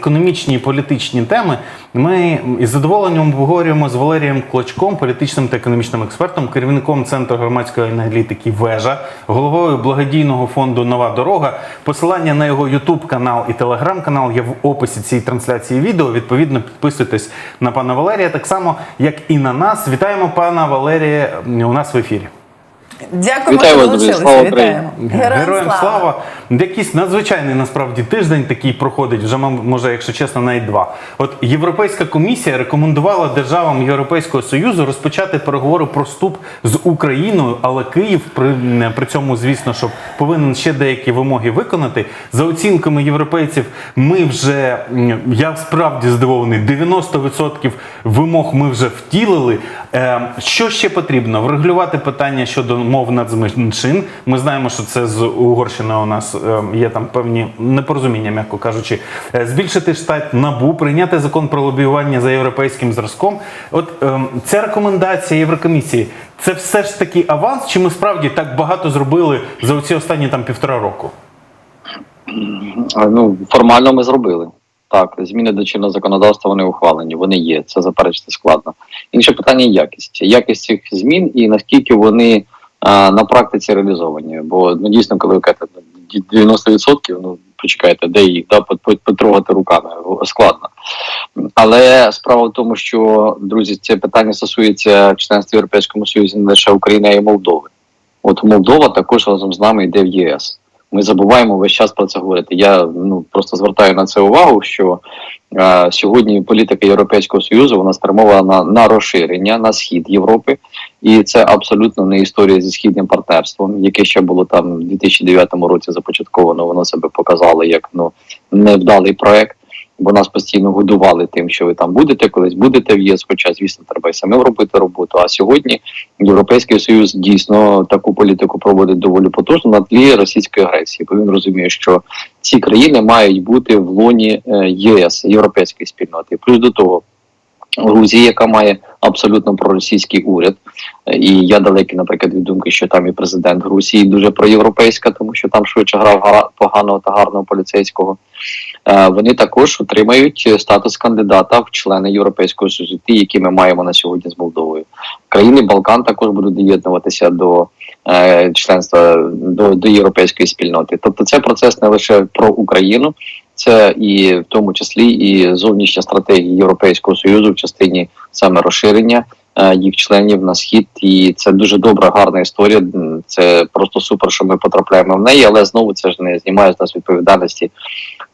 Економічні і політичні теми ми із задоволенням обговорюємо з Валерієм Клочком, політичним та економічним експертом, керівником центру громадської аналітики Вежа, головою благодійного фонду Нова дорога. Посилання на його Ютуб канал і телеграм-канал є в описі цієї трансляції відео. Відповідно, підписуйтесь на пана Валерія, так само як і на нас. Вітаємо пана Валерія у нас в ефірі. Дякуємо, Вітаю що вас, долучилися. Слава Вітаємо. Героям, слава. Якийсь надзвичайний насправді тиждень такий проходить, вже може, якщо чесно, навіть два. От Європейська комісія рекомендувала державам Європейського Союзу розпочати переговори про вступ з Україною, але Київ при, не- при цьому, звісно, що повинен ще деякі вимоги виконати. За оцінками європейців, ми вже я справді здивований, 90% вимог ми вже втілили. Е, Що ще потрібно? Врегулювати питання щодо мов нацменшин. Ми знаємо, що це з Угорщиною у нас е, є там певні непорозуміння, м'яко кажучи. Е, Збільшити штат набу, прийняти закон про лобіювання за європейським зразком. От ця рекомендація Єврокомісії. Це все ж таки аванс, чи ми справді так багато зробили за оці останні там півтора року? Ну, формально ми зробили. Так, зміни до чинного законодавства вони ухвалені, вони є. Це заперечити складно. Інше питання якість. Якість цих змін і наскільки вони а, на практиці реалізовані. Бо ну, дійсно, коли ви кажете ну, 90%, ну почекайте, де їх да, пот- пот- потрогати руками складно. Але справа в тому, що друзі, це питання стосується членства Європейському Союзі не лише України, а й Молдови. От Молдова також разом з нами йде в ЄС. Ми забуваємо весь час про це говорити. Я ну просто звертаю на це увагу, що е, сьогодні політика Європейського союзу вона спрямована на розширення на схід Європи, і це абсолютно не історія зі східним партнерством, яке ще було там в 2009 році започатковано. Воно себе показало як ну невдалий проект. Бо нас постійно годували тим, що ви там будете, колись будете в ЄС, хоча, звісно, треба і самим робити роботу. А сьогодні Європейський Союз дійсно таку політику проводить доволі потужно на тлі російської агресії, бо він розуміє, що ці країни мають бути в лоні е, ЄС, європейської спільноти. Плюс до того, Грузія, яка має абсолютно проросійський уряд, Е, і я далекий, наприклад, від думки, що там і президент Грузії дуже проєвропейська, тому що там швидше грав поганого та гарного поліцейського. Е, Вони також отримають е, статус кандидата в члени Європейського Союзу, які ми маємо на сьогодні з Молдовою. Країни Балкан також будуть доєднуватися до е, членства до, до європейської спільноти. Тобто, це процес не лише про Україну, це і в тому числі і зовнішня стратегія Європейського союзу в частині саме розширення їх членів на схід. І це дуже добра, гарна історія. Це просто супер, що ми потрапляємо в неї, але знову це ж не знімає з нас відповідальності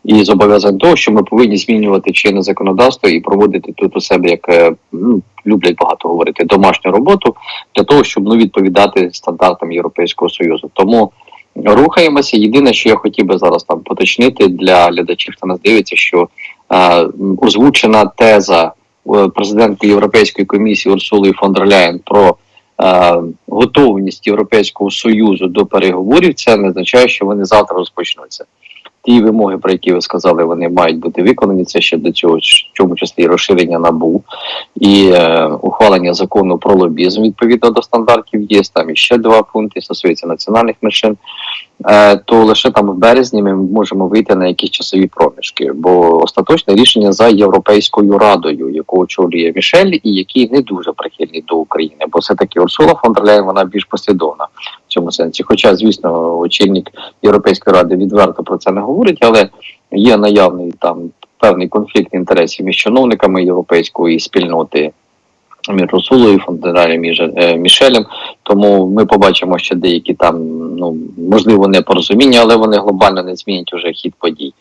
і зобов'язань того, що ми повинні змінювати чинне законодавство і проводити тут у себе, як е, ну, люблять багато говорити, домашню роботу для того, щоб ну відповідати стандартам Європейського союзу. Тому рухаємося. Єдине, що я хотів би зараз там поточнити для глядачів, хто нас дивиться, що е, озвучена теза е, президентки Європейської комісії Урсулою фон дер Ляєн про е, готовність Європейського союзу до переговорів, це не означає, що вони завтра розпочнуться. Ті вимоги, про які ви сказали, вони мають бути виконані. Це ще до цього, в чому числі розширення набу і е, ухвалення закону про лобізм відповідно до стандартів ЄС. Там іще два пункти стосуються національних меншин. Е, то лише там в березні ми можемо вийти на якісь часові проміжки, бо остаточне рішення за Європейською радою, яку очолює Мішель, і який не дуже прихильний до України, бо все таки Урсула фон дер Ляєн, вона більш послідовна в цьому сенсі. Хоча, звісно, очільник Європейської ради відверто про це не говорить, але є наявний там певний конфлікт інтересів між чиновниками європейської спільноти. Між Русулою, фон дер Ляєн, між е, Мішелем, тому ми побачимо ще деякі там, ну можливо, непорозуміння, але вони глобально не змінять уже хід подій.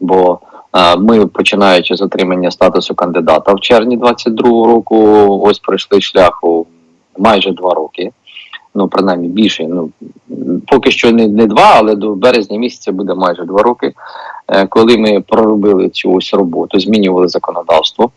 Бо е, ми, починаючи з отримання статусу кандидата в червні 22-го року, ось пройшли шляху майже два роки. Ну, принаймні більше. Ну поки що не, не два, але до березня місяця буде майже два роки, е, коли ми проробили цю ось роботу, змінювали законодавство.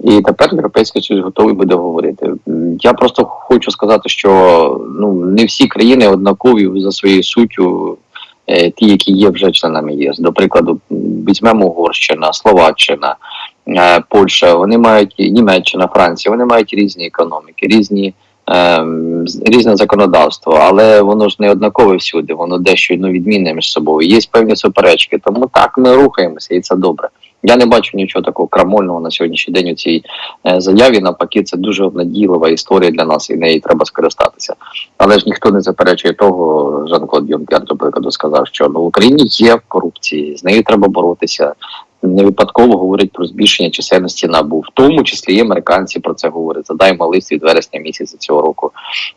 І тепер Європейський Союз готовий буде говорити. Я просто хочу сказати, що ну не всі країни однакові за своєю суттю, е, ті, які є вже членами ЄС. До прикладу, візьмемо Угорщина, Словаччина, е, Польща. Вони мають Німеччина, Франція. Вони мають різні економіки, різні. Ем, Різне законодавство, але воно ж не однакове всюди, воно дещо ну, відмінне між собою. Є певні суперечки, тому так ми рухаємося, і це добре. Я не бачу нічого такого крамольного на сьогоднішній день у цій е, заяві. Навпаки, це дуже обнадійлива історія для нас, і неї треба скористатися. Але ж ніхто не заперечує того, Жан-Клод Юнкер, до прикладу, сказав, що ну, в Україні є корупції, з нею треба боротися. Не випадково говорять про збільшення чисельності набу, в тому числі і американці про це говорять. Задаємо лист від вересня місяця цього року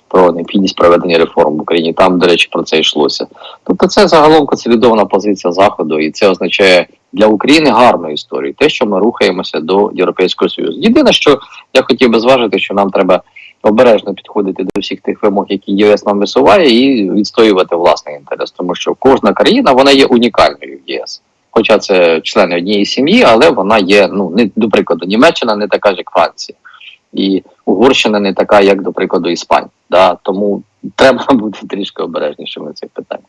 про необхідність проведення реформ в Україні. Там, до речі, про це йшлося. Тобто, це загалом консолідована позиція заходу, і це означає для України гарну історію. Те, що ми рухаємося до Європейського Союзу. Єдине, що я хотів би зважити, що нам треба обережно підходити до всіх тих вимог, які ЄС нам висуває, і відстоювати власний інтерес, тому що кожна країна вона є унікальною в ЄС. Хоча це члени однієї сім'ї, але вона є, ну не до прикладу, Німеччина не така ж, як Франція, і Угорщина не така, як, до прикладу, Іспанія. Да? Тому треба бути трішки обережнішими в цих питаннях.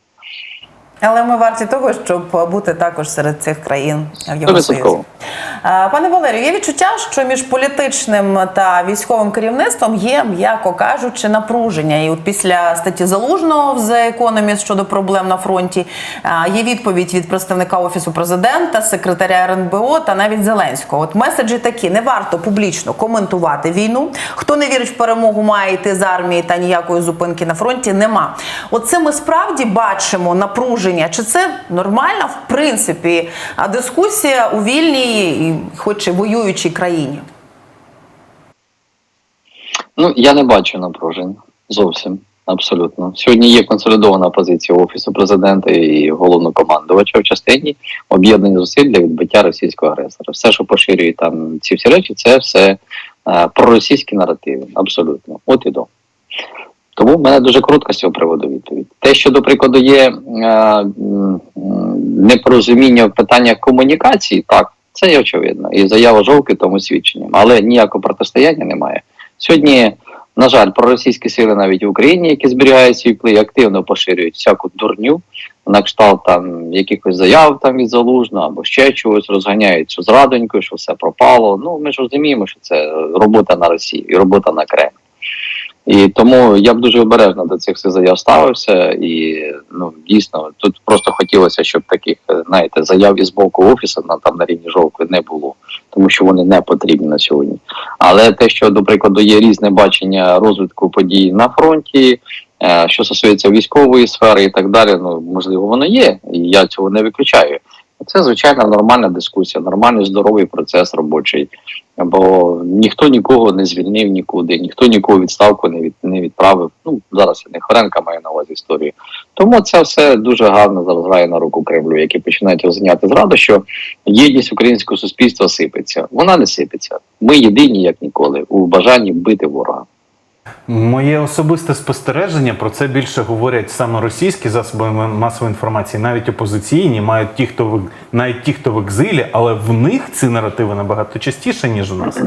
Але ми варті того, щоб бути також серед цих країн в Євросоюзі. Пане Валерію, є відчуття, що між політичним та військовим керівництвом є, м'яко кажучи, напруження. І от після статті Залужного в The Economist щодо проблем на фронті є відповідь від представника офісу президента, секретаря РНБО та навіть Зеленського. От меседжі такі: не варто публічно коментувати війну. Хто не вірить в перемогу, має йти з армії та ніякої зупинки на фронті нема. Оце ми справді бачимо напруження. Чи це нормальна в принципі дискусія у вільній, і хоч і воюючій країні? Ну я не бачу напружень зовсім. Абсолютно сьогодні є консолідована позиція офісу президента і головнокомандувача в частині об'єднання зусиль для відбиття російського агресора. Все, що поширює там ці всі речі, це все е, проросійські наративи. Абсолютно, от і до. Тому в мене дуже коротка з цього приводу відповідь. Те, що до прикладу є е, непорозуміння в питаннях комунікації, так це є очевидно. І заява жовки тому свідченням, але ніякого протистояння немає. Сьогодні, на жаль, проросійські сили навіть в Україні, які зберігають свій вплив, активно поширюють всяку дурню на кшталт там якихось заяв там від залужного або ще чогось, розганяють що з радонькою, що все пропало. Ну ми ж розуміємо, що це робота на Росії і робота на Кремль. І тому я б дуже обережно до цих всіх заяв ставився. І ну дійсно тут просто хотілося, щоб таких е, знаєте заяв із боку офісу на там на рівні жовкви не було, тому що вони не потрібні на сьогодні. Але те, що до прикладу є різне бачення розвитку подій на фронті, е, що стосується військової сфери і так далі, ну можливо, воно є, і я цього не виключаю. Це звичайна нормальна дискусія, нормальний здоровий процес робочий. Бо ніхто нікого не звільнив нікуди, ніхто нікого відставку не від не відправив. Ну зараз я не Хоренка маю на увазі історію. Тому це все дуже гарно зараз грає на руку Кремлю, який починають розганяти зраду, що єдність українського суспільства сипеться. Вона не сипеться. Ми єдині, як ніколи, у бажанні бити ворога. Моє особисте спостереження про це більше говорять саме російські засоби масової інформації, навіть опозиційні, мають ті, хто в навіть ті, хто в екзилі, але в них ці наративи набагато частіше, ніж у нас.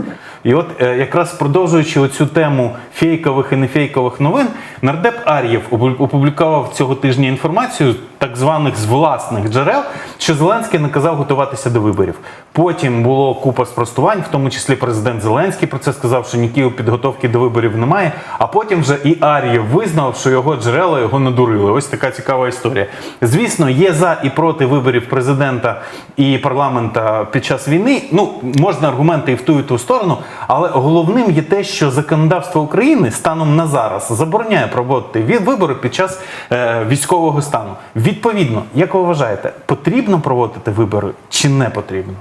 І от е, якраз продовжуючи оцю тему фейкових і нефейкових новин, нардеп Ар'єв опублікував цього тижня інформацію так званих з власних джерел, що Зеленський наказав готуватися до виборів. Потім було купа спростувань, в тому числі президент Зеленський про це сказав, що ніякої підготовки до виборів немає. А потім вже і Ар'єв визнав, що його джерела його надурили. Ось така цікава історія. Звісно, є за і проти виборів президента і парламента під час війни. Ну можна аргументи і в ту і ту сторону, але головним є те, що законодавство України станом на зараз забороняє проводити вибори під час е, військового стану. Відповідно, як ви вважаєте, потрібно проводити вибори чи не потрібно?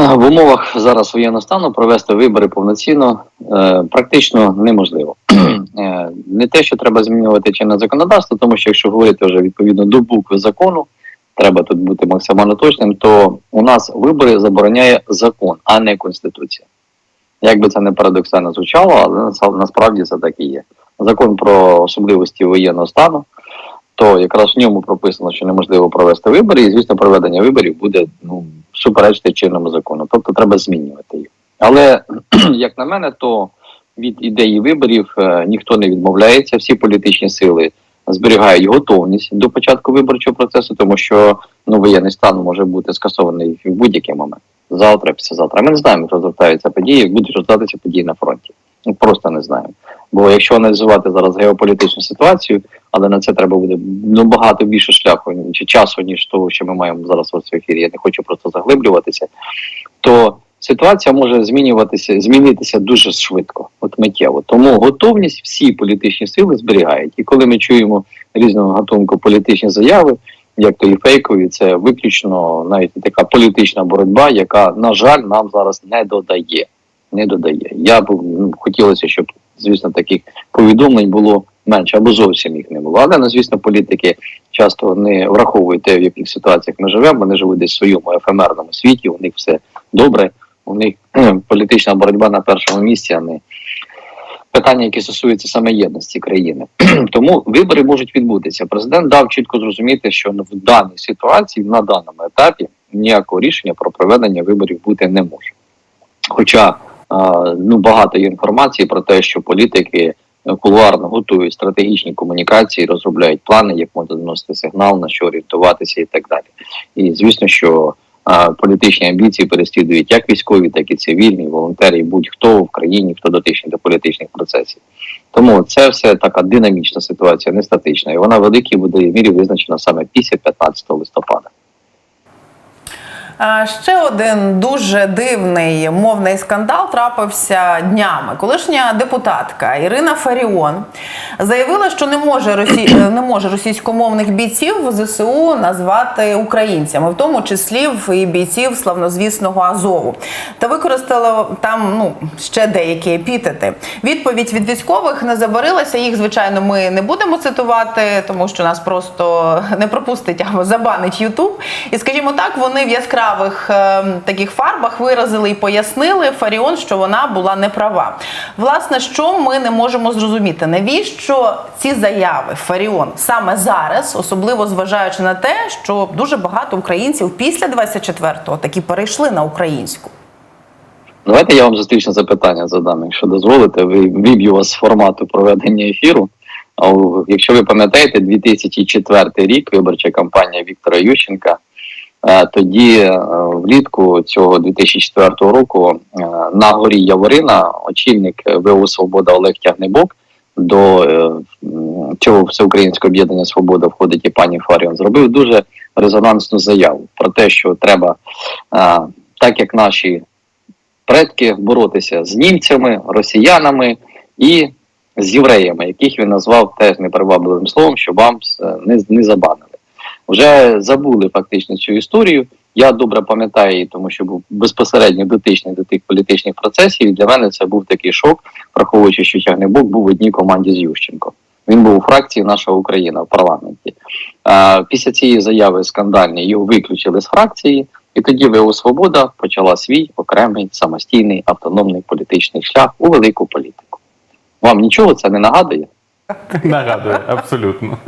Е, В умовах зараз воєнного стану провести вибори повноцінно е, практично неможливо. Е, Не те, що треба змінювати чинне законодавство, тому що якщо говорити вже відповідно до букви закону, треба тут бути максимально точним, то у нас вибори забороняє закон, а не конституція. Як би це не парадоксально звучало, але насправді це так і є. Закон про особливості воєнного стану, то якраз в ньому прописано, що неможливо провести вибори, і звісно, проведення виборів буде ну, суперечити чинному закону. Тобто треба змінювати їх. Але як на мене, то від ідеї виборів е, ніхто не відмовляється. Всі політичні сили зберігають готовність до початку виборчого процесу, тому що ну воєнний стан може бути скасований в будь-який момент. Завтра, післязавтра. Ми не знаємо, як розгортаються події, як будуть розгортатися події на фронті. Ми просто не знаємо. Бо якщо аналізувати зараз геополітичну ситуацію, але на це треба буде ну багато більше шляху чи часу, ніж того, що ми маємо зараз в ефірі. Я не хочу просто заглиблюватися, то ситуація може змінюватися, змінитися дуже швидко, от миттєво. Тому готовність всі політичні сили зберігають. І коли ми чуємо різного гатунку політичні заяви, як то і фейкові, це виключно навіть така політична боротьба, яка, на жаль, нам зараз не додає. Не додає. Я б ну, хотілося, щоб звісно таких повідомлень було менше або зовсім їх не було. Але ну, звісно, політики часто не враховують те, в яких ситуаціях ми живемо. Вони живуть десь в своєму ефемерному світі. У них все добре. У них політична боротьба на першому місці, а не питання, які стосуються саме єдності країни. Тому вибори можуть відбутися. Президент дав чітко зрозуміти, що в даній ситуації на даному етапі ніякого рішення про проведення виборів бути не може. Хоча ну багато є інформації про те, що політики е, кулуарно готують стратегічні комунікації, розробляють плани, як можна доносити сигнал, на що орієнтуватися і так далі. І звісно, що політичні амбіції переслідують як військові, так і цивільні, волонтери, будь-хто в країні, хто дотичний до політичних процесів. Тому це все така динамічна ситуація, не статична, і вона в великій буде мірі визначена саме після 15 листопада. Ще один дуже дивний мовний скандал трапився днями. Колишня депутатка Ірина Фаріон заявила, що не може росі... не може російськомовних бійців ЗСУ назвати українцями, в тому числі і бійців славнозвісного Азову. Та використала там ну ще деякі епітети. Відповідь від військових не забарилася. Їх звичайно ми не будемо цитувати, тому що нас просто не пропустить або забанить Ютуб. І скажімо так, вони в яскравих е, таких фарбах виразили і пояснили Фаріон, що вона була неправа. Власне, що ми не можемо зрозуміти, навіщо ці заяви Фаріон саме зараз, особливо зважаючи на те, що дуже багато українців після 24-го таки перейшли на українську. Давайте я вам зустрічне запитання задам, якщо дозволите, виб'ю вас з формату проведення ефіру. Якщо ви пам'ятаєте, 2004 рік виборча кампанія Віктора Ющенка. Е, Тоді е, влітку цього 2004 року е, на горі Яворина очільник ВО Свобода Олег Тягнебок до цього всеукраїнського об'єднання Свобода входить і пані Фаріон, зробив дуже резонансну заяву про те, що треба, так як наші предки боротися з німцями, росіянами і з євреями, яких він назвав теж непривабливим словом, щоб вам не забанили. Вже забули фактично цю історію. Я добре пам'ятаю її, тому що був безпосередньо дотичний до тих політичних процесів. І для мене це був такий шок, враховуючи, що Тягнебок був в одній команді з Ющенко. Він був у фракції наша Україна в парламенті. Після цієї заяви скандальної його виключили з фракції, і тоді ВО Свобода почала свій окремий самостійний автономний політичний шлях у велику політику. Вам нічого це не нагадує? Нагадую, абсолютно.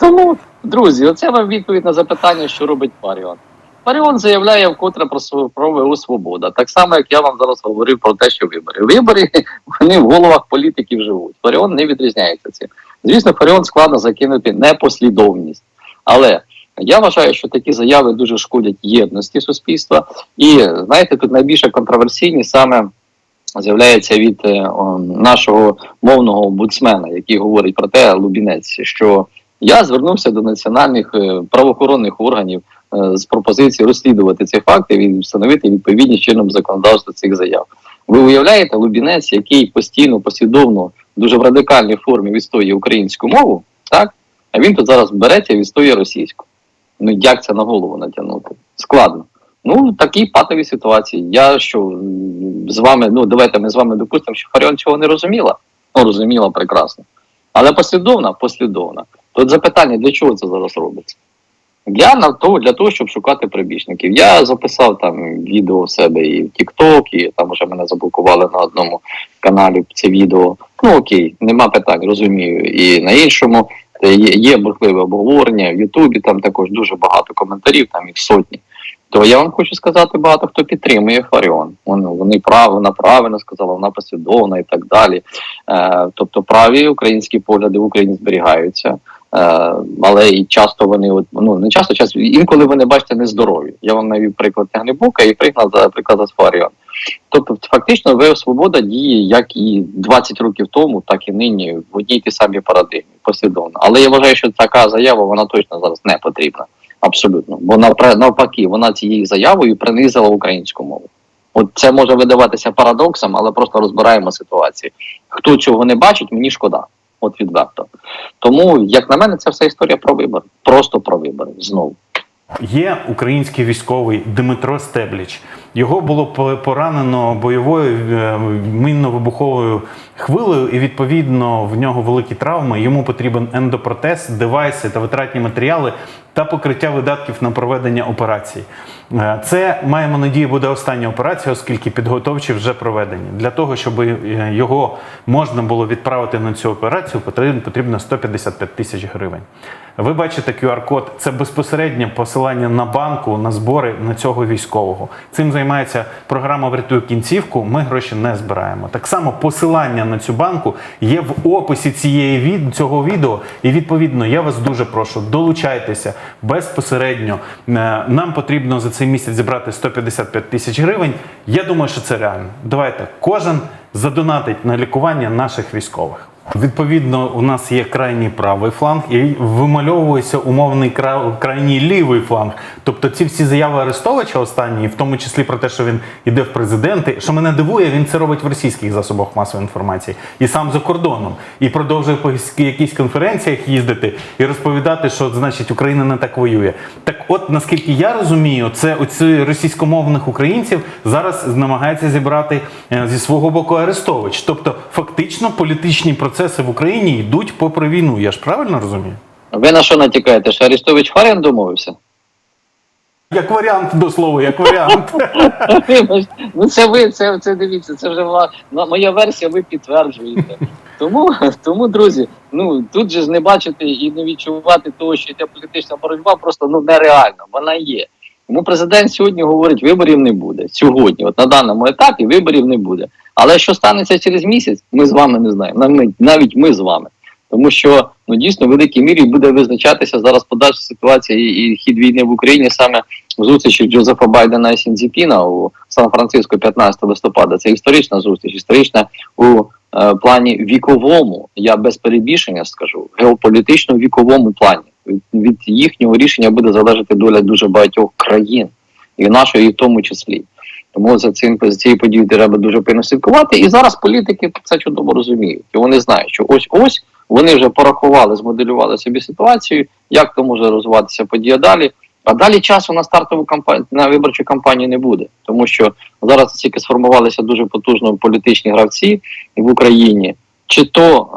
Тому, друзі, оце вам відповідь на запитання, що робить Фаріон. Фаріон заявляє вкотре про свою про ВО Свобода. Так само, як я вам зараз говорив про те, що вибори. Вибори вони в головах політиків живуть. Фаріон не відрізняється цим. Звісно, Фаріон складно закинути непослідовність. Але я вважаю, що такі заяви дуже шкодять єдності суспільства. І знаєте, тут найбільше контроверсійність саме з'являється від е, о, нашого мовного омбудсмена, який говорить про те, Лубінець, що я звернувся до національних е, правоохоронних органів е, з пропозицією розслідувати ці факти і встановити відповідність чином законодавства цих заяв. Ви уявляєте, Лубінець, який постійно, послідовно, дуже в радикальній формі відстоює українську мову, так? А він тут зараз береться і відстоює російську. Ну як це на голову натягнути? Складно. Ну, такі патові ситуації. Я що з вами, ну давайте ми з вами допустимо, що Фаріон цього не розуміла. Ну, розуміла прекрасно. Але послідовна, послідовна. Тут запитання, для чого це зараз робиться? Я на то для того, щоб шукати прибічників. Я записав там відео в себе і в TikTok, і там вже мене заблокували на одному каналі це відео. Ну окей, нема питань, розумію. І на іншому є, бурхливе обговорення в Ютубі, там також дуже багато коментарів, там їх сотні. То я вам хочу сказати, багато хто підтримує Фаріон. Вони, вони право, вона правильно сказала, вона послідовна і так далі. Е, тобто праві українські погляди в Україні зберігаються. Е, але і часто вони ну не часто, часто інколи вони бачите нездорові. Я вам навів приклад Тягнебока і приклад приклад Асфаріон. Тобто, фактично, ВЕО Свобода діє як і 20 років тому, так і нині в одній й тій самій парадигмі послідовно. Але я вважаю, що така заява вона точно зараз не потрібна. Абсолютно, бо навпаки, вона цією заявою принизила українську мову. От це може видаватися парадоксом, але просто розбираємо ситуацію. Хто цього не бачить, мені шкода. От відверто. Тому, як на мене, це вся історія про вибори. Просто про вибори знову. Є український військовий Дмитро Стебліч. Його було поранено бойовою е, мінно-вибуховою хвилею, і відповідно в нього великі травми. Йому потрібен ендопротез, девайси та витратні матеріали та покриття видатків на проведення операції. Е, Це маємо надію буде остання операція, оскільки підготовчі вже проведені. Для того, щоб е, його можна було відправити на цю операцію, потрібно потрібно 155 тисяч гривень. Ви бачите QR-код, це безпосереднє посилання на банку на збори на цього військового. Цим займається програма Врятуй кінцівку. Ми гроші не збираємо. Так само посилання на цю банку є в описі цієї від цього відео. І відповідно я вас дуже прошу, долучайтеся безпосередньо. Е, Нам потрібно за цей місяць зібрати 155 тисяч гривень. Я думаю, що це реально. Давайте кожен задонатить на лікування наших військових. Відповідно, у нас є крайній правий фланг і вимальовується умовний кра- крайній лівий фланг. Тобто ці всі заяви Арестовича останні, в тому числі про те, що він іде в президенти. Що мене дивує, він це робить в російських засобах масової інформації і сам за кордоном, і продовжує по якихось конференціях їздити і розповідати, що значить Україна не так воює. Так, от наскільки я розумію, це оці російськомовних українців зараз намагається зібрати е, зі свого боку Арестович. Тобто, фактично, політичні процеси в Україні йдуть попри війну. Я ж правильно розумію? Ви на що натякаєте? Що Арестович Фаріан домовився? Як варіант до слова, як варіант. ну це ви, це, це дивіться, це вже на- моя версія, ви підтверджуєте. Тому, тому, друзі, ну тут же ж не бачити і не відчувати того, що йде політична боротьба, просто ну нереально, вона є. Тому президент сьогодні говорить, виборів не буде. Сьогодні, от на даному етапі, виборів не буде. Але що станеться через місяць, ми з вами не знаємо. Навіть, ми з вами. Тому що ну дійсно в великій мірі буде визначатися зараз подальша ситуація і, і хід війни в Україні саме в зустрічі Джозефа Байдена і Сінзіпіна у Сан-Франциско 15 листопада. Це історична зустріч, історична у е, плані віковому. Я без перебільшення скажу, геополітично віковому плані. Від, від їхнього рішення буде залежати доля дуже багатьох країн, і нашої в тому числі. Тому за цим за цією подією треба дуже пильно слідкувати. І зараз політики це чудово розуміють. І вони знають, що ось ось вони вже порахували, змоделювали собі ситуацію, як то може розвиватися подія далі. А далі часу на стартову кампанію на виборчу кампанію не буде, тому що зараз тільки сформувалися дуже потужно політичні гравці в Україні, чи то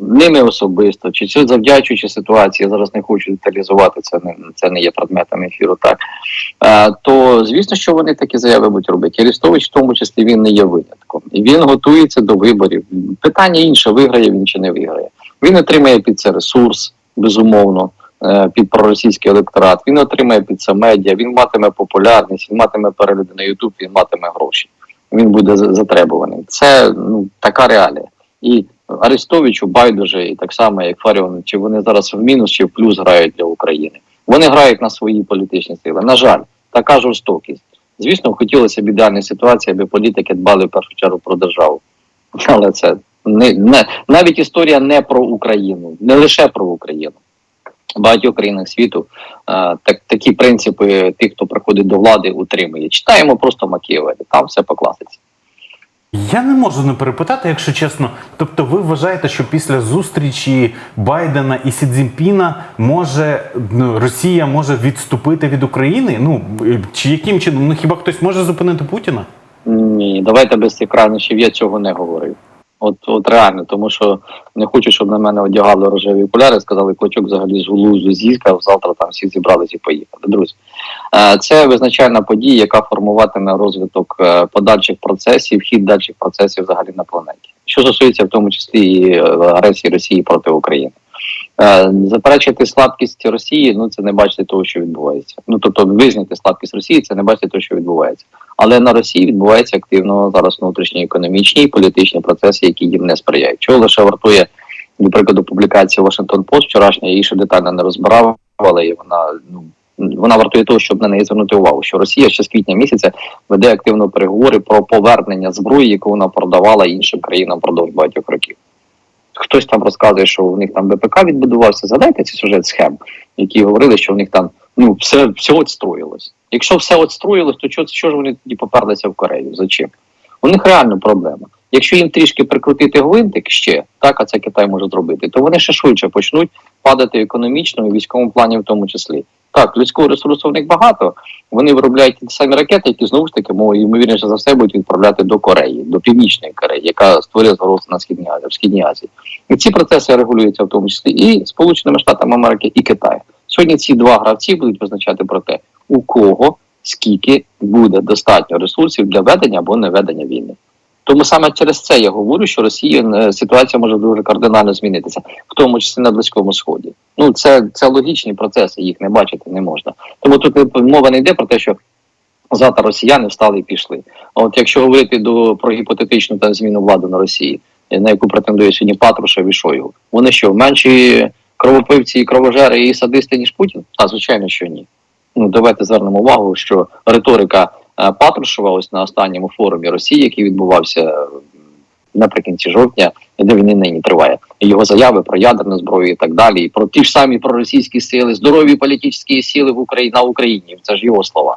е, ними особисто, чи це завдячуючи ситуації, я зараз не хочу деталізувати це, не це не є предметом ефіру. Так е, то звісно, що вони такі заяви будуть робити. Арестович, в тому числі, він не є винятком, і він готується до виборів. Питання інше: виграє він чи не виграє. Він отримає під це ресурс, безумовно. е, Під проросійський електорат, він отримає під це медіа, він матиме популярність, він матиме перегляди на Ютуб, він матиме гроші. Він буде затребуваний. Це ну така реалія. І Арестовичу байдуже, і так само як Фаріон, чи вони зараз в мінус чи в плюс грають для України. Вони грають на свої політичні сили. На жаль, така жорстокість. Звісно, хотілося б ідеальної ситуації, аби політики дбали в першу чергу про державу. Але це не, не навіть історія не про Україну, не лише про Україну. В багатьох країнах світу е, так, такі принципи тих, хто приходить до влади, утримує. Читаємо просто Макіавелі, там все по класиці. Я не можу не перепитати, якщо чесно. Тобто, ви вважаєте, що після зустрічі Байдена і Сі Цзіньпіна може ну, Росія може відступити від України? Ну чи яким чином? Ну хіба хтось може зупинити Путіна? Ні, давайте без екранів, крайнощів, я цього не говорив. От, от реально, тому що не хочу, щоб на мене одягали рожеві окуляри, сказали, клочок взагалі з глузду з'їхав, завтра там всі зібрались і поїхали. Друзі, е, це визначальна подія, яка формуватиме розвиток е, подальших процесів, хід дальших процесів взагалі на планеті. Що стосується в тому числі і е, агресії Росії проти України. Е, Заперечити слабкість Росії, ну це не бачити того, що відбувається. Ну тобто визнати слабкість Росії, це не бачити того, що відбувається. Але на Росії відбуваються активно зараз внутрішні економічні і політичні процеси, які їм не сприяють. Чого лише вартує До прикладу, публікація Washington Post вчорашня, я її ще детально не розбирав, але вона ну вона вартує того, щоб на неї звернути увагу, що Росія ще з квітня місяця веде активно переговори про повернення зброї, яку вона продавала іншим країнам впродовж багатьох років. Хтось там розказує, що у них там ВПК відбудувався. Згадайте ці сюжет схем, які говорили, що в них там ну все, все отстроїлось. Якщо все отстроїлось, то що, що ж вони тоді поперлися в Корею? Зачем? У них реально проблема. Якщо їм трішки прикрутити гвинтик ще, так, а це Китай може зробити, то вони ще швидше почнуть падати економічно і військовому плані в тому числі. Так, людського ресурсу в них багато. Вони виробляють ті самі ракети, які знову ж таки, мов, ймовірніше за все, будуть відправляти до Кореї, до Північної Кореї, яка створює загрозу на Східній Азії, в Східній Азії. І ці процеси регулюються в тому числі і Сполученими Штатами Америки, і Китаєм. Сьогодні ці два гравці будуть визначати про те, у кого скільки буде достатньо ресурсів для ведення або не ведення війни. Тому саме через це я говорю, що Росія е, ситуація може дуже кардинально змінитися, в тому числі на близькому сході. Ну це, це логічні процеси, їх не бачити не можна. Тому тут мова не йде про те, що завтра росіяни встали і пішли. А от якщо говорити до про гіпотетичну та зміну влади на Росії, е, на яку претендує сьогодні Патрушев і Шойгу, вони що менші кровопивці і кровожери і садисти ніж Путін? А звичайно, що ні. Ну давайте звернемо увагу, що риторика Патрушева ось на останньому форумі Росії, який відбувався е, наприкінці жовтня, де війни нині триває. Його заяви про ядерну зброю і так далі, і про ті ж самі проросійські сили, здорові політичні сили в Україні на Україні. Це ж його слова.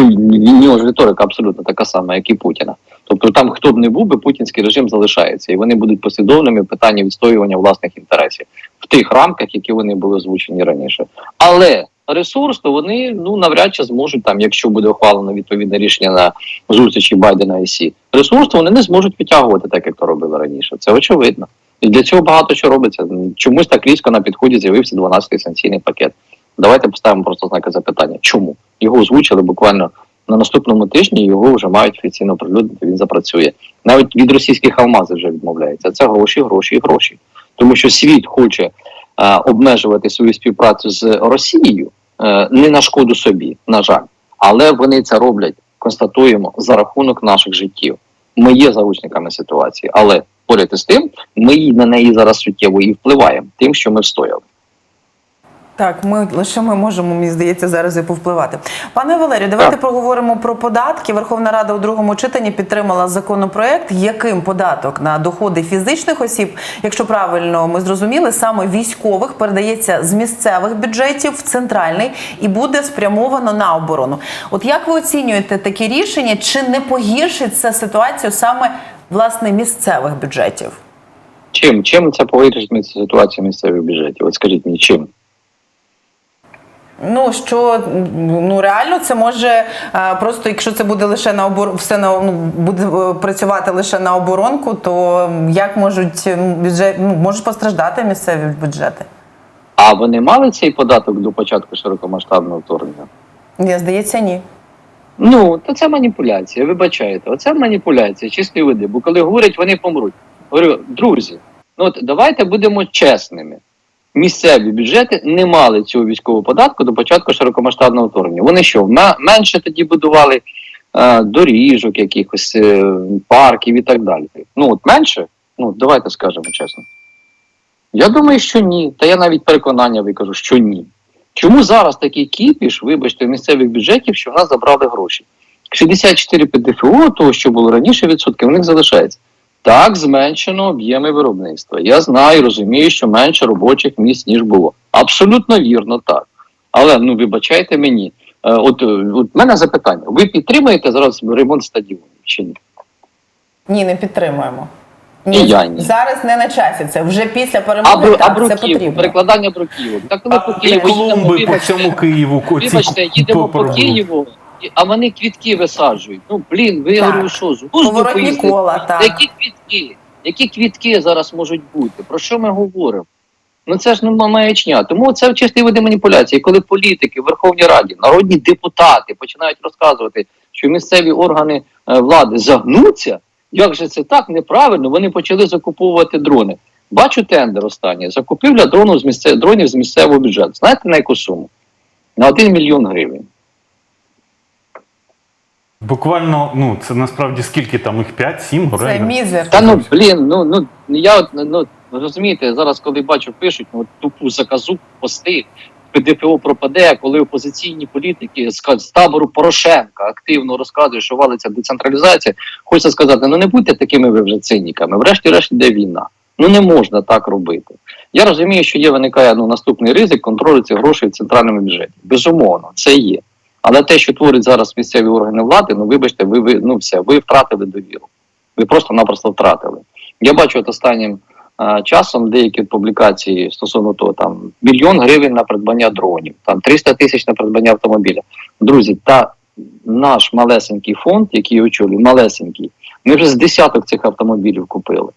Нього ж риторика абсолютно така сама, як і Путіна. Тобто, там хто б не був би, путінський режим залишається, і вони будуть послідовними в питанні відстоювання власних інтересів в тих рамках, які вони були озвучені раніше. Але ресурс, то вони ну навряд чи зможуть там, якщо буде ухвалено відповідне рішення на зустрічі Байдена і Сі, ресурс то вони не зможуть витягувати так, як то робили раніше. Це очевидно. І для цього багато що робиться. Чомусь так різко на підході з'явився 12-й санкційний пакет. Давайте поставимо просто знаки запитання. Чому його озвучили буквально на наступному тижні? Його вже мають офіційно прилюднити. Він запрацює. Навіть від російських алмазів вже відмовляється. Це гроші, гроші гроші. Тому що світ хоче обмежувати свою співпрацю з Росією е, не на шкоду собі, на жаль, але вони це роблять. Констатуємо за рахунок наших життів. Ми є заручниками ситуації, але поряд із тим, ми на неї зараз суттєво і впливаємо тим, що ми встояли. Так, ми лише ми можемо, мені здається, зараз і повпливати. Пане Валерію, давайте Так. проговоримо про податки. Верховна Рада у другому читанні підтримала законопроект, яким податок на доходи фізичних осіб, якщо правильно ми зрозуміли, саме військових передається з місцевих бюджетів в центральний і буде спрямовано на оборону. От як ви оцінюєте такі рішення? Чи не погіршить це ситуацію саме власне місцевих бюджетів? Чим чим це повирішить ситуацію місцевих бюджетів? От скажіть мені, чим? Ну що ну реально це може а, просто, якщо це буде лише на обор... все на ну, буде е, працювати лише на оборонку, то як можуть бюджет ну, можуть постраждати місцеві бюджети? А вони мали цей податок до початку широкомасштабного вторгнення? Я здається, ні. Ну, то це маніпуляція. Вибачайте, оце маніпуляція, чистої води. Бо коли говорять, вони помруть. Говорю, друзі, ну от давайте будемо чесними. Місцеві бюджети не мали цього військового податку до початку широкомасштабного вторгнення. Вони що, ме- менше тоді будували е, доріжок, якихось е, парків і так далі. Ну, от менше? Ну, давайте скажемо чесно. Я думаю, що ні. Та я навіть переконання викажу, що ні. Чому зараз такий кіпіш, вибачте, місцевих бюджетів, що в нас забрали гроші? 64 ПДФО, того, що було раніше, відсотки, в них залишається. Так, зменшено об'єми виробництва. Я знаю, розумію, що менше робочих місць, ніж було. Абсолютно вірно, так. Але ну вибачайте мені. Е, От, е, от мене запитання: ви підтримуєте зараз ремонт стадіонів чи ні? Ні, не підтримуємо. І я ні. зараз не на часі. Це вже після А, перемоги. а так, це бруківку, потрібно. перекладання бруківок. Так коли по І Києву їдемо, клумби по вибачте, Києву. Вибачте, їдемо по. Києву, а вони квітки висаджують. Ну блін, ви Так. говорю, що з кола, так. Які квітки? Які квітки зараз можуть бути? Про що ми говоримо? Ну це ж ну маячня. Тому це в чистій води маніпуляції. Коли політики в Верховній Раді, народні депутати починають розказувати, що місцеві органи е, влади загнуться, як же це так неправильно? Вони почали закуповувати дрони. Бачу тендер останній. Закупівля дрону з місце... дронів з місцевого бюджету. Знаєте на яку суму? На 1 мільйон гривень. Буквально, ну це насправді скільки там їх 5-7 Це реально? мізер. Та ну блін, ну ну я от ну розумієте, зараз, коли бачу, пишуть ну, тупу заказу пости, ПДФО пропаде, коли опозиційні політики з, з табору Порошенка активно розказують, що валиться децентралізація. Хочеться сказати, ну не будьте такими ви вже циніками. Врешті-решт йде війна. Ну не можна так робити. Я розумію, що є виникає ну, наступний ризик контролю цих грошей в центральному бюджеті. Безумовно, це є. Але те, що творять зараз місцеві органи влади, ну вибачте, ви, ви ну все, ви втратили довіру. Ви просто-напросто втратили. Я бачу от останнім а, часом деякі публікації стосовно того, там мільйон гривень на придбання дронів, там 300 тисяч на придбання автомобіля. Друзі, та наш малесенький фонд, який я малесенький, ми вже з десяток цих автомобілів купили.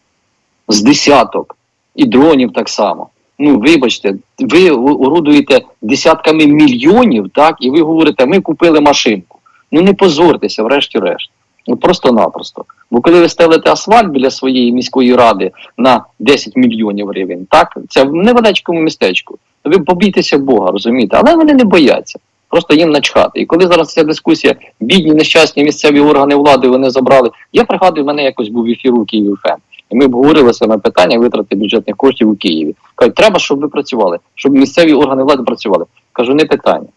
З десяток. І дронів так само. Ну, вибачте, ви орудуєте десятками мільйонів, так, і ви говорите, ми купили машинку. Ну не позортеся, врешті-решт. Ну просто-напросто. Бо коли ви стелите асфальт біля своєї міської ради на 10 мільйонів гривень, так, це в невеличкому містечку, ви побійтеся Бога, розумієте? Але вони не бояться. Просто їм начхати. І коли зараз ця дискусія, бідні, нещасні місцеві органи влади вони забрали. Я пригадую, в мене якось був ефір у Києві ФМ. І ми обговорили саме питання витрати бюджетних коштів у Києві. Кажуть, треба, щоб ви працювали, щоб місцеві органи влади працювали. Кажу, не питання.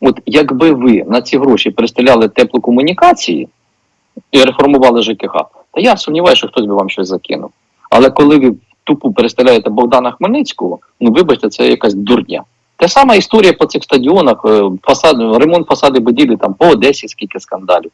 От якби ви на ці гроші перестріляли теплокомунікації і реформували ЖКХ, та я сумніваюся, що хтось би вам щось закинув. Але коли ви тупо перестріляєте Богдана Хмельницького, ну вибачте, це якась дурня. Та сама історія по цих стадіонах, е, фасад, ремонт фасади будівлі там по Одесі, скільки скандалів.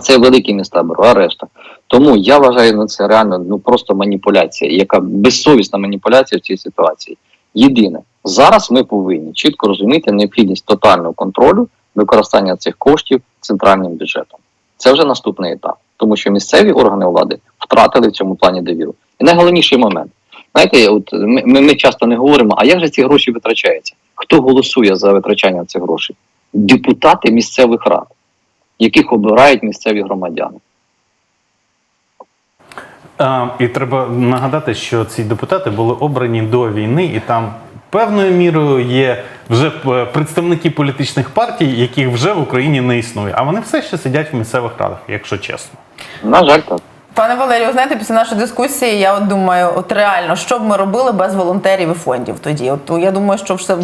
Це великі міста беру, а решта. Тому я вважаю, ну це реально ну просто маніпуляція, яка безсовісна маніпуляція в цій ситуації. Єдине, зараз ми повинні чітко розуміти необхідність тотального контролю використання цих коштів центральним бюджетом. Це вже наступний етап, тому що місцеві органи влади втратили в цьому плані довіру. І найголовніший момент. Знаєте, от ми, ми часто не говоримо, а як же ці гроші витрачаються? Хто голосує за витрачання цих грошей? Депутати місцевих рад, яких обирають місцеві громадяни. А, і треба нагадати, що ці депутати були обрані до війни, і там певною мірою є вже е, представники політичних партій, яких вже в Україні не існує. А вони все ще сидять в місцевих радах, якщо чесно. На жаль, так. Пане Валерію, знаєте, після нашої дискусії я от думаю, от реально, що б ми робили без волонтерів і фондів тоді? От я думаю, що все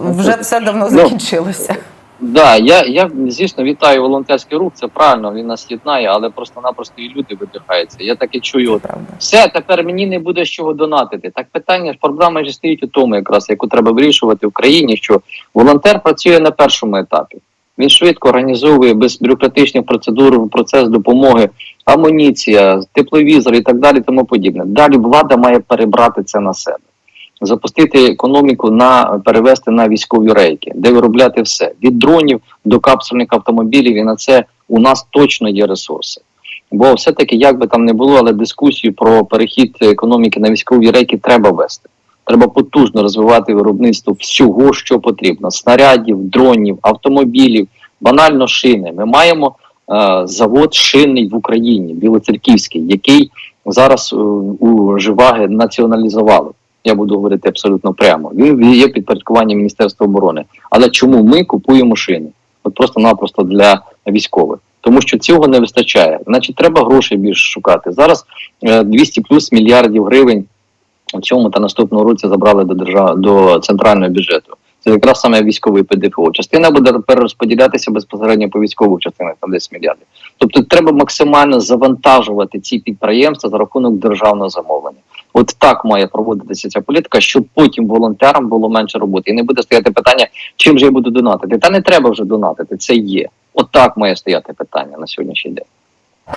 вже все давно Ну, закінчилося. Да, я, я звісно вітаю волонтерський рух, це правильно, він нас єднає, але просто-напросто і люди видихаються. Я таке чую. От, все, тепер мені не буде з чого донатити. Так питання проблема ж стоїть у тому, якраз яку треба вирішувати в країні, що волонтер працює на першому етапі. Він швидко організовує без бюрократичних процедур процес допомоги, амуніція, тепловізор і так далі, тому подібне. Далі влада має перебрати це на себе, запустити економіку на перевести на військові рейки, де виробляти все від дронів до капсульних автомобілів. І на це у нас точно є ресурси. Бо все-таки, як би там не було, але дискусію про перехід економіки на військові рейки треба вести. Треба потужно розвивати виробництво всього, що потрібно: снарядів, дронів, автомобілів, банально шини. Ми маємо е, завод шинний в Україні, Білоцерківський, який зараз е, у Живаги націоналізували. Я буду говорити абсолютно прямо. Він є підпорядкуванням Міністерства оборони. Але чому ми купуємо шини? От просто-напросто для військових. Тому що цього не вистачає. Значить, треба грошей більше шукати. Зараз е, 200 плюс мільярдів гривень у цьому та наступному році забрали до держав до центрального бюджету. Це якраз саме військовий ПДФО. Частина буде перерозподілятися безпосередньо по військових частинах, там 10 мільярдів. Тобто треба максимально завантажувати ці підприємства за рахунок державного замовлення. От так має проводитися ця політика, щоб потім волонтерам було менше роботи. І не буде стояти питання, чим же я буду донатити. Та не треба вже донатити, це є. От так має стояти питання на сьогоднішній день.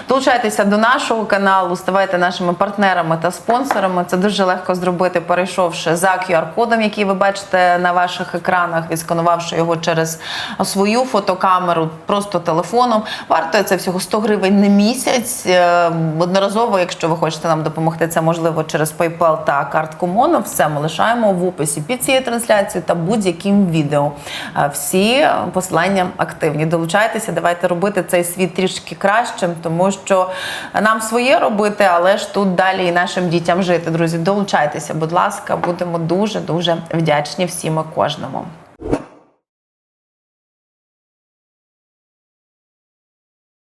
Долучайтеся до нашого каналу, ставайте нашими партнерами та спонсорами. Це дуже легко зробити, перейшовши за QR-кодом, який ви бачите на ваших екранах, відсканувавши його через свою фотокамеру, просто телефоном. Вартує це всього 100 гривень на місяць. Е, Одноразово, якщо ви хочете нам допомогти, це можливо через PayPal та картку Моно. Все ми лишаємо в описі під цією трансляцією та будь-яким відео. Е, Всі посилання активні. Долучайтеся, давайте робити цей світ трішки кращим, тому що нам своє робити, але ж тут далі і нашим дітям жити. Друзі, долучайтеся, будь ласка, будемо дуже дуже вдячні всім і кожному.